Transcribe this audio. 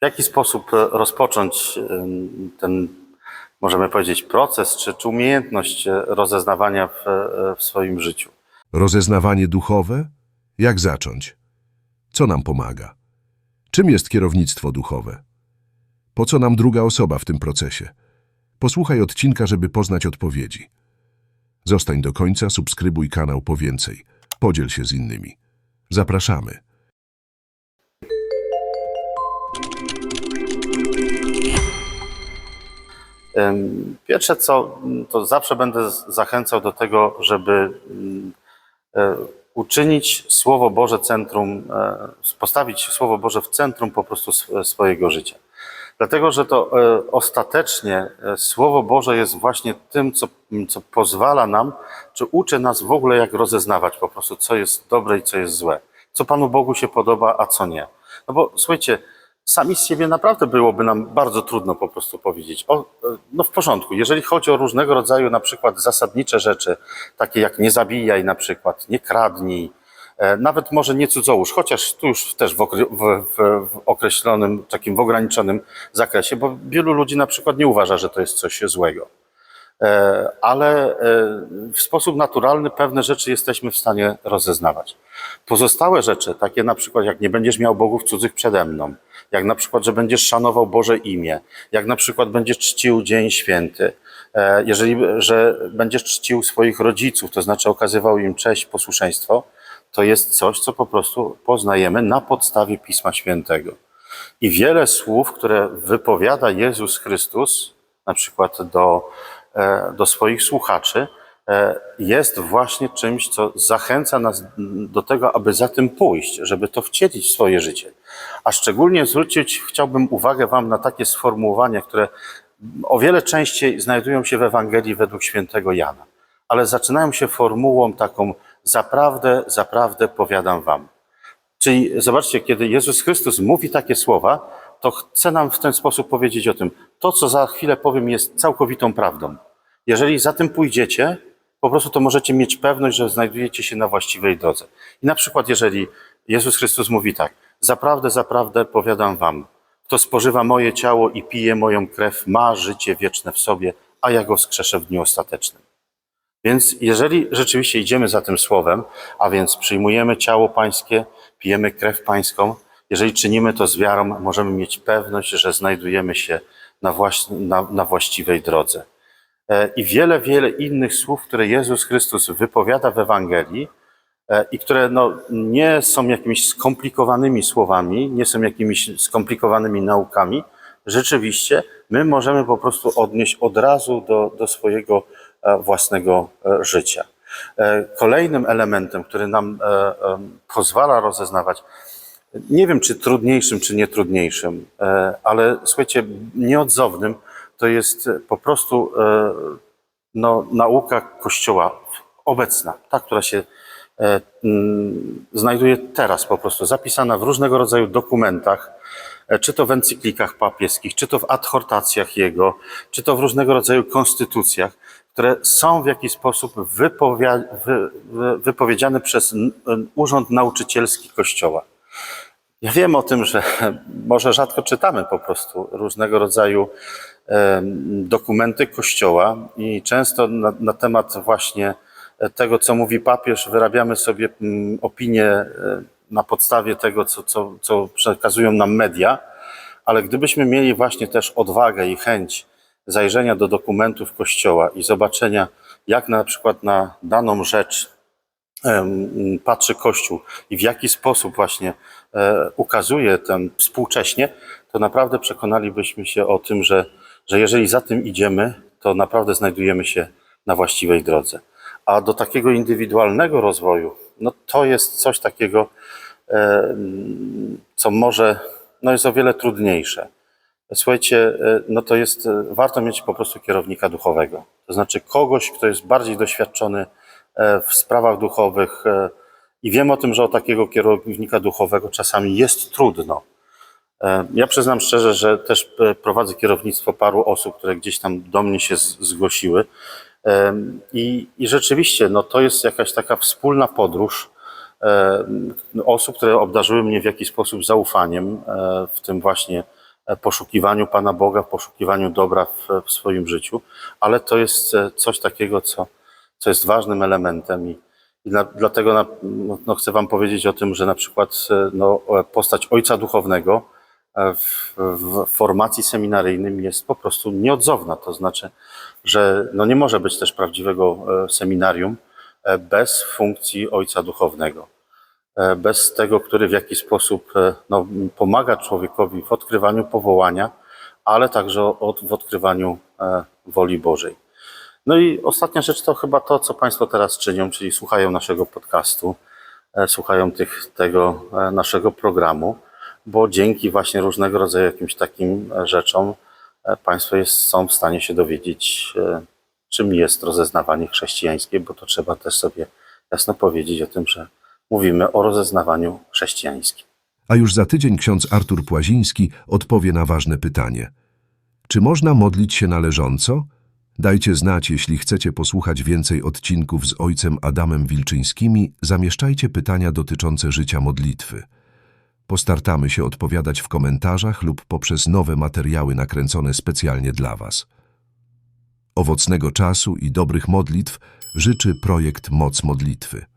W jaki sposób e, rozpocząć ten, możemy powiedzieć, proces czy, czy umiejętność e, rozeznawania w, e, w swoim życiu? Rozeznawanie duchowe? Jak zacząć? Co nam pomaga? Czym jest kierownictwo duchowe? Po co nam druga osoba w tym procesie? Posłuchaj odcinka, żeby poznać odpowiedzi. Zostań do końca, subskrybuj kanał po więcej. Podziel się z innymi. Zapraszamy. Pierwsze co, to zawsze będę zachęcał do tego, żeby e, uczynić Słowo Boże centrum, e, postawić Słowo Boże w centrum po prostu sw- swojego życia. Dlatego, że to e, ostatecznie Słowo Boże jest właśnie tym, co, co pozwala nam, czy uczy nas w ogóle, jak rozeznawać po prostu, co jest dobre i co jest złe. Co Panu Bogu się podoba, a co nie. No bo słuchajcie, sami z siebie naprawdę byłoby nam bardzo trudno po prostu powiedzieć. O, e, no w porządku, jeżeli chodzi o różnego rodzaju na przykład zasadnicze rzeczy, takie jak nie zabijaj na przykład, nie kradnij, e, nawet może nie cudzołóż, chociaż tu już też w, okre- w, w, w określonym, takim w ograniczonym zakresie, bo wielu ludzi na przykład nie uważa, że to jest coś złego. E, ale e, w sposób naturalny pewne rzeczy jesteśmy w stanie rozeznawać. Pozostałe rzeczy, takie na przykład jak nie będziesz miał bogów cudzych przede mną, jak na przykład, że będziesz szanował Boże imię, jak na przykład będziesz czcił Dzień Święty, e, jeżeli, że będziesz czcił swoich rodziców, to znaczy okazywał im cześć, posłuszeństwo, to jest coś, co po prostu poznajemy na podstawie Pisma Świętego. I wiele słów, które wypowiada Jezus Chrystus, na przykład do, do swoich słuchaczy, e, jest właśnie czymś, co zachęca nas do tego, aby za tym pójść, żeby to wcielić w swoje życie. A szczególnie zwrócić chciałbym uwagę Wam na takie sformułowania, które o wiele częściej znajdują się w Ewangelii według świętego Jana, ale zaczynają się formułą taką: Zaprawdę, zaprawdę powiadam Wam. Czyli zobaczcie, kiedy Jezus Chrystus mówi takie słowa, to chce nam w ten sposób powiedzieć o tym. To, co za chwilę powiem, jest całkowitą prawdą. Jeżeli za tym pójdziecie, po prostu to możecie mieć pewność, że znajdujecie się na właściwej drodze. I na przykład, jeżeli Jezus Chrystus mówi tak: Zaprawdę, zaprawdę powiadam wam, kto spożywa moje ciało i pije moją krew, ma życie wieczne w sobie, a ja go wskrzeszę w dniu ostatecznym. Więc jeżeli rzeczywiście idziemy za tym słowem, a więc przyjmujemy ciało pańskie, pijemy krew pańską, jeżeli czynimy to z wiarą, możemy mieć pewność, że znajdujemy się na, właśnie, na, na właściwej drodze. E, I wiele, wiele innych słów, które Jezus Chrystus wypowiada w Ewangelii e, i które no, nie są jakimiś skomplikowanymi słowami, nie są jakimiś skomplikowanymi naukami, rzeczywiście my możemy po prostu odnieść od razu do, do swojego e, własnego życia. Kolejnym elementem, który nam pozwala rozeznawać, nie wiem czy trudniejszym, czy nietrudniejszym, e, ale słuchajcie, nieodzownym, to jest po prostu e, no, nauka Kościoła obecna, ta, która się e, mm, znajduje teraz po prostu, zapisana w różnego rodzaju dokumentach, czy to w encyklikach papieskich, czy to w adhortacjach jego, czy to w różnego rodzaju konstytucjach, które są w jakiś sposób wypowiedziane przez Urząd Nauczycielski Kościoła. Ja wiem o tym, że może rzadko czytamy po prostu różnego rodzaju dokumenty Kościoła i często na, na temat właśnie tego, co mówi papież, wyrabiamy sobie mm, opinię e, na podstawie tego, co, co, co przekazują nam media, ale gdybyśmy mieli właśnie też odwagę i chęć zajrzenia do dokumentów Kościoła i zobaczenia, jak na przykład na daną rzecz patrzy Kościół i w jaki sposób właśnie e, ukazuje ten współcześnie, to naprawdę przekonalibyśmy się o tym, że, że jeżeli za tym idziemy, to naprawdę znajdujemy się na właściwej drodze. A do takiego indywidualnego rozwoju, no to jest coś takiego, co może, no jest o wiele trudniejsze. Słuchajcie, e, no to jest, e, warto mieć po prostu kierownika duchowego. To znaczy kogoś, kto jest bardziej doświadczony w sprawach duchowych e, i wiem o tym, że o takiego kierownika duchowego czasami jest trudno. E, Ja przyznam szczerze, że też e, prowadzę kierownictwo paru osób, które gdzieś tam do mnie się zgłosiły. I, I rzeczywiście, no to jest jakaś taka wspólna podróż osób, które obdarzyły mnie w jakiś sposób zaufaniem, e, w tym właśnie e, poszukiwaniu Pana Boga, poszukiwaniu dobra w, w swoim życiu, ale to jest e, coś takiego, co, co jest ważnym elementem i, i dla, dlatego na, no, no, chcę Wam powiedzieć o tym, że na przykład e, no, e, postać Ojca Duchownego e, w, w formacji seminaryjnym jest po prostu nieodzowna. To znaczy, że no, nie może być też prawdziwego seminarium bez funkcji Ojca Duchownego bez tego, który w jakiś sposób no, pomaga człowiekowi w odkrywaniu powołania, ale także od, w odkrywaniu woli Bożej. No i ostatnia rzecz to chyba to, co Państwo teraz czynią, czyli słuchają naszego podcastu, e, słuchają tych, tego e, naszego programu, bo dzięki właśnie różnego rodzaju jakimś takim e, rzeczom Państwo jest, są w stanie się dowiedzieć, czym jest rozeznawanie chrześcijańskie, bo to trzeba też sobie jasno powiedzieć o tym, że mówimy o rozeznawaniu chrześcijańskim. A już za tydzień ksiądz Artur Płaziński odpowie na ważne pytanie. Czy można modlić się należąco? Dajcie znać, jeśli chcecie posłuchać więcej odcinków z ojcem Adamem Wilczyńskimi, zamieszczajcie pytania dotyczące życia modlitwy. Postartamy się odpowiadać w komentarzach lub poprzez nowe materiały nakręcone specjalnie dla Was. Owocnego czasu i dobrych modlitw życzy projekt Moc Modlitwy.